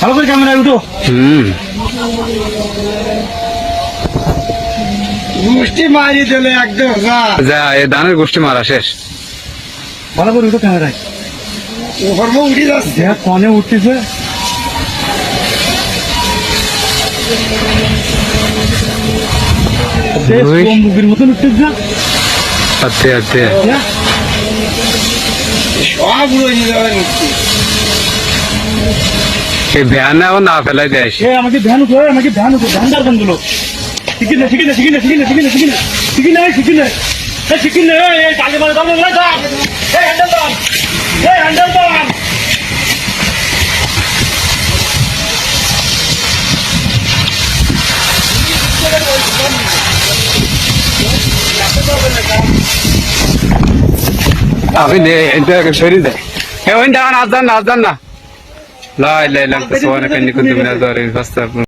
ভালো করে ক্যামেরায় উঠো। হুম। মুষ্টি মারি দিলে একদম যা। এ ধানের গোষ্ঠী মারা শেষ। ভালো করে উঠো ক্যামেরায় ধর্ম উঠে যাচ্ছে। দেখ কনে উঠতেছে। দুই। মতন উঠতেছে। না আচ্ছা আচ্ছা সব রয়ে যাবে এই ভ্যান ও না ফেলাই দেয় এ আমাকে ধ্যান উঠো এ, আমাকে ধ্যান উঠো ধ্যান দারবানগুলো শিখি না শিখি না শিখি না শিখি না শিখি না শিখি না শিখি না শিখি না। এ শিখি না এ এ তালে মারে দাও না দাও এ হ্যান্ডেল দাও এ হ্যান্ডেল দাও আপনি নে এটা সরি দেয় এ ওই দাঁড়ান আজান না। لا اله الا انت سبحانك اني كنت من الظالمين فاستغفر